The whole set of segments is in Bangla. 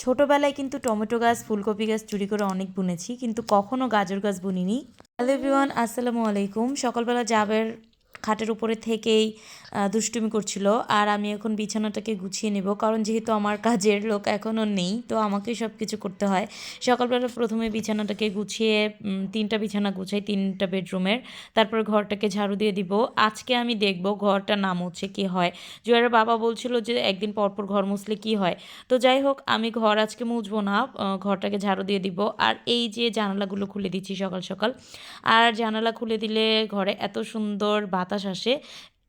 ছোটোবেলায় কিন্তু টমেটো গাছ, ফুলকপি গাছ চুরি করে অনেক বুনেছি, কিন্তু কখনও গাজর গাছ বুনিনি। হ্যালো এভরিওয়ান, আসসালামু আলাইকুম। সকালবেলা জাবের খাটের উপরে থেকেই দুষ্টুমি করছিল। আর আমি এখন বিছানাটাকে গুছিয়ে নেব, কারণ যেহেতু আমার কাজের লোক এখনও নেই, তো আমাকেই সব কিছু করতে হয়। সকালবেলা প্রথমে বিছানাটাকে গুছিয়ে তিনটা বিছানা গুছাই, তিনটা বেডরুমের। তারপর ঘরটাকে ঝাড়ু দিয়ে দিব। আজকে আমি দেখব ঘরটা না মুছে কী হয়। জুয়ারের বাবা বলছিল যে একদিন পরপর ঘর মুছলে কি হয়। তো যাই হোক, আমি ঘর আজকে মুছবো না ঘরটাকে ঝাড়ু দিয়ে দিব। আর এই যে জানালাগুলো খুলে দিচ্ছি সকাল সকাল, আর জানালা খুলে দিলে ঘরে এত সুন্দর বাতাস আসে।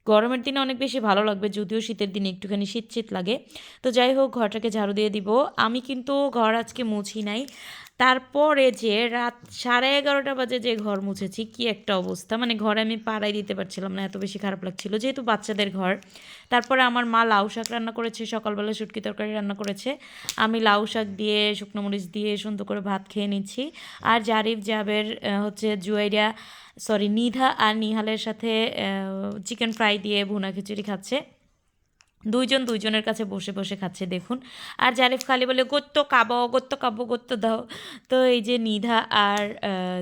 গরমের দিনে অনেক বেশি ভালো লাগবে, যদিও শীতের দিনে একটুখানি শীত শীত লাগে। তো যাই হোক, ঘরটাকে ঝাড়ু দিয়ে দিব। আমি কিন্তু ঘর আজকে মুছি নাই। তারপরে যে রাত সাড়ে এগারোটা বাজে যে ঘর মুছেছি, কি একটা অবস্থা। মানে ঘরে আমি পাড়াই দিতে পারছিলাম না, এত বেশি খারাপ লাগছিল। যেহেতু বাচ্চাদের ঘর, তারপরে আমার মা লাউ শাক রান্না করেছে, সকালবেলা শুটকি তরকারি রান্না করেছে। আমি লাউ শাক দিয়ে, শুকনো মরিচ দিয়ে, সুন্দর করে ভাত খেয়ে নিচ্ছি। আর জারিফ জাবের হচ্ছে জুয়াইরা সরি, নিধা আর নিহালের সাথে চিকেন ফ্রাই দিয়ে ভুনা খিচুড়ি খাচ্ছে। দুইজন দুইজনের কাছে বসে বসে খাচ্ছে, দেখুন। আর জারিফ খালি বলে গত্য কাবো গত্য কাবো গত্য দাও। তো এই যে নিধা আর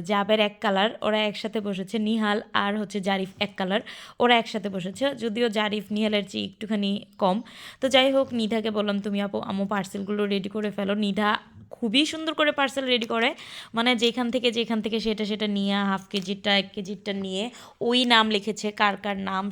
জাবের এক কালার, ওরা একসাথে বসেছে। নিহাল আর হচ্ছে জারিফ এক কালার, ওরা একসাথে বসেছে। যদিও জারিফ নিহালের চেয়ে একটুখানি কম। তো যাই হোক, নিধাকে বললাম, তুমি আপু, আমু পার্সেলগুলো রেডি করে ফেলো। নিধা খুবই সুন্দর করে পার্সেল রেডি করে। মানে যেখান থেকে যেখান থেকে সেটা সেটা নিয়ে হাফ কেজিটা এক কেজিটা নিয়ে, ওই নাম লিখেছে, কার কার নাম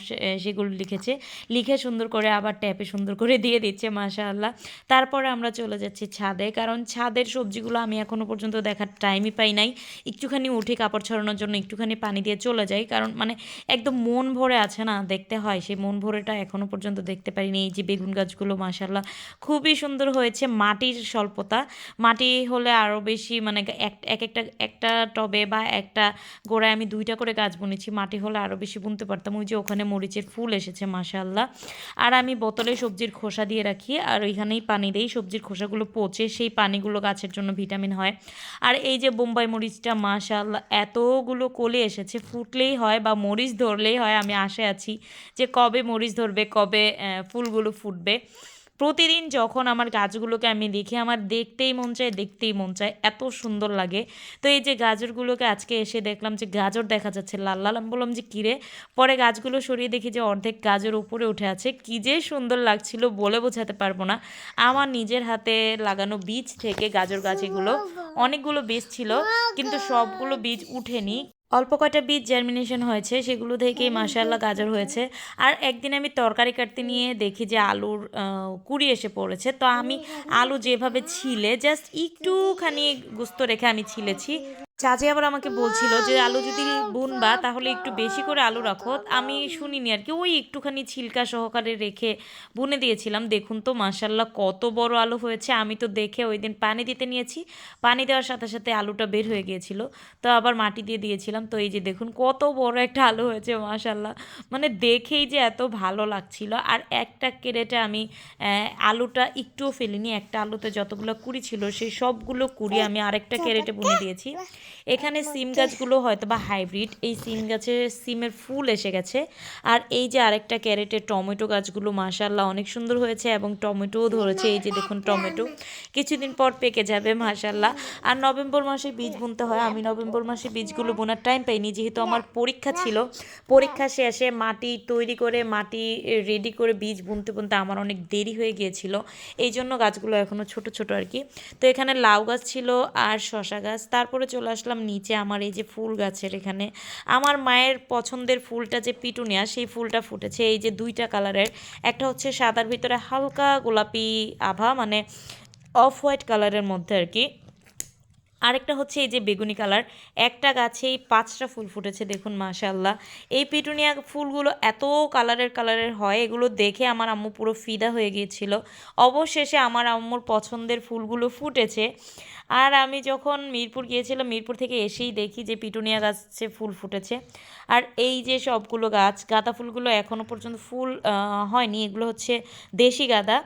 সেগুলো লিখেছে। লিখে সুন্দর করে আবার ট্যাপে সুন্দর করে দিয়ে দিচ্ছে, মাশাআল্লাহ। তারপরে আমরা চলে যাচ্ছি ছাদে, কারণ ছাদের সবজিগুলো আমি এখনও পর্যন্ত দেখার টাইমই পাই নাই। একটুখানি উঠে কাপড় ছড়ানোর জন্য একটুখানি পানি দিয়ে চলে যাই, কারণ মানে একদম মন ভরে আছে না, দেখতে হয়। সেই মন ভরেটা এখনও পর্যন্ত দেখতে পারিনি, এই যে বেগুন গাছগুলো, মাশাআল্লাহ। খুবই সুন্দর হয়েছে মাটির স্বল্পতা। মাটি হলে আরও বেশি মানে এক এক একটা একটা টবে বা একটা গোড়ায় আমি দুইটা করে গাছ বুনেছি, মাটি হলে আরও বেশি বুনতে পারতাম। ওই যে ওখানে মরিচের ফুল এসেছে, মাশাআল্লাহ। আর আমি বোতলে সবজির খোসা দিয়ে রাখি, আর ওইখানেই পানি দেই, সবজির খোসাগুলো পচে সেই পানিগুলো গাছের জন্য ভিটামিন হয়। আর এই যে বোম্বাই মরিচটা, মাশাআল্লাহ, এতগুলো কলে এসেছে, ফুটলেই হয় বা মরিচ ধরলেই হয়, আমি আশে আছি যে কবে মরিচ ধরবে, কবে ফুলগুলো ফুটবে। প্রতিদিন যখন আমার গাছগুলোকে আমি দেখি, আমার দেখতেই মন চায়, দেখতেই মন চায়। এত সুন্দর লাগে। তো এই যে গাজরগুলোকে আজকে এসে দেখলাম যে গাজর দেখা যাচ্ছে, লাল লাল। আমি বললাম যে কিরে পরে গাছগুলো সরিয়ে দেখি যে অর্ধেক গাজর উপরে উঠে আছে। কি যে সুন্দর লাগছিল বলে বোঝাতে পারব না। আমার নিজের হাতে লাগানো বীজ থেকে গাজর গাছ এগুলো অনেকগুলো বীজ ছিল, কিন্তু সবগুলো বীজ উঠেনি। অল্প কয়টা বীজ জার্মিনেশন হয়েছে, সেগুলো থেকেই মাসাল্লাহ গাজর হয়েছে। আর একদিন আমি তরকারি কাটতে নিয়ে দেখি যে আলুর কুড়ি এসে পড়েছে। তো আমি আলু যেভাবে ছিলে জাস্ট একটুখানি গুস্ত রেখে আমি ছিলেছি। চাচি আবার আমাকে বলছিল যে আলু যদি বুনবা তাহলে একটু বেশি করে আলু রাখো। আমি শুনিনি আর কি ওই একটুখানি ছিলকা সহকারে রেখে বুনে দিয়েছিলাম। দেখুন তো মাসাল্লাহ কত বড় আলু হয়েছে। আমি তো দেখে ওই দিন পানি দিতে নিয়েছি। পানি দেওয়ার সাথে সাথে আলুটা বের হয়ে গিয়েছিল। তো আবার মাটি দিয়ে দিয়েছিলাম। তো এই যে দেখুন কত বড় একটা আলু হয়েছে মাসাল্লাহ মানে দেখেই যে এত ভালো লাগছিল। আর একটা কেরেটে আমি আলুটা একটুও ফেলিনি। একটা আলুতে যতগুলো কুড়ি ছিল সেই সবগুলো কুড়ি আমি আরেকটা কেরেটে বুনে দিয়েছি। এখানে সিম গাছগুলো হয়তো বা হাইব্রিড এই সিম গাছে সিমের ফুল এসে গেছে। আর এই যে আরেকটা ক্যারেটে টমেটো গাছগুলো মাশাল্লাহ অনেক সুন্দর হয়েছে এবং টমেটোও ধরেছে। এই যে দেখুন টমেটো কিছুদিন পর পেকে যাবে মাশাল্লাহ আর নভেম্বর মাসে বীজ বুনতে হয়। আমি নভেম্বর মাসে বীজগুলো বোনার টাইম পাইনি যেহেতু আমার পরীক্ষা ছিল। পরীক্ষা শেষে মাটি তৈরি করে মাটি রেডি করে বীজ বুনতে বুনতে আমার অনেক দেরি হয়ে গিয়েছিল। এই জন্য গাছগুলো এখনও ছোট ছোট আর কি। তো এখানে লাউ গাছ ছিল আর শশা গাছ। তারপরে চলে আসলাম নিচে আমার এই যে ফুল গাছের এখানে। আমার মায়ের পছন্দের ফুলটা যে পিটুনিয়া সেই ফুলটা ফুটেছে এই যে দুইটা কালারের। একটা হচ্ছে সাদার ভিতরে হালকা গোলাপি আভা মানে অফ হোয়াইট কালারের মধ্যে আর কি। আরেকটা হচ্ছে এই যে বেগুনি কালার। একটা গাছেই পাঁচটা ফুল ফুটেছে, দেখুন মাশাল্লাহ এই পিটুনিয়া ফুলগুলো এত কালারের কালারের হয়, এগুলো দেখে আমার আম্মু পুরো ফিদা হয়ে গিয়েছিল। অবশেষে আমার আম্মুর পছন্দের ফুলগুলো ফুটেছে। আর আমি যখন মিরপুর গিয়েছিলাম, মিরপুর থেকে এসেই দেখি যে পিটুনিয়া গাছে ফুল ফুটেছে। আর এই যে সবগুলো গাছ, গাঁদা ফুলগুলো এখনও পর্যন্ত ফুল হয়নি। এগুলো হচ্ছে দেশি গাঁদা।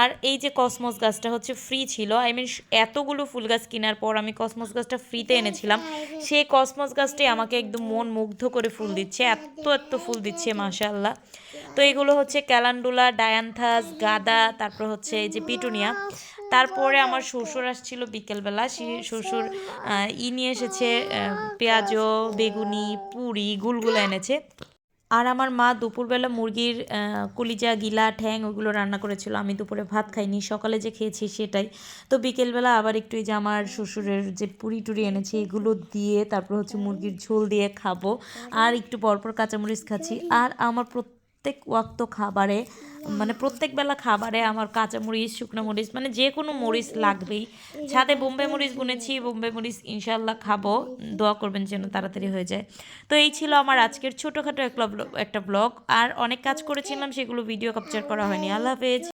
আর এই যে কসমস গাছটা হচ্ছে ফ্রি ছিল। আই মিন এতগুলো ফুল গাছ কেনার পর আমি কসমস গাছটা ফ্রিতে এনেছিলাম। সেই কসমস গাছটি আমাকে একদম মন মুগ্ধ করে ফুল দিচ্ছে এত এত ফুল দিচ্ছে মাশাল্লাহ তো এগুলো হচ্ছে ক্যালান্ডুলা ডায়ান্থাস গাঁদা তারপর হচ্ছে এই যে পিটুনিয়া তারপরে আমার শ্বশুর আসছিল বিকেলবেলা শ্বশুর ই নিয়ে এসেছে আহ, পেঁয়াজও বেগুনি পুরি গুলগুলো এনেছে। আর আমার মা দুপুরবেলা মুরগির কুলিজা, গিলা, ঠ্যাং ওগুলো রান্না করেছিল। আমি দুপুরে ভাত খাইনি, সকালে যে খেয়েছি সেটাই। তো বিকেলবেলা আবার একটু এই যে আমার শ্বশুরের যে পুরি টুরি এনেছে, এগুলো দিয়ে তারপর হচ্ছে মুরগির ঝোল দিয়ে খাব। আর একটু পরপর কাঁচামরিচ খাচ্ছি। আর আমার প্রত্যেক ওয়াক্ত খাবারে মানে প্রত্যেক বেলা খাবারে আমার কাঁচা মরিচ, শুকনো মরিচ মানে যে কোনো মরিচ লাগবেই। ছাদে বোম্বে মরিচ বুনেছি, বোম্বে মরিচ ইনশাল্লাহ খাব। দোয়া করবেন যেন তাড়াতাড়ি হয়ে যায়। তো এই ছিল আমার আজকের ছোটোখাটো একটা একটা ব্লগ আর অনেক কাজ করেছিলাম, সেগুলো ভিডিও ক্যাপচার করা হয়নি। আল্লাহ হাফেজ।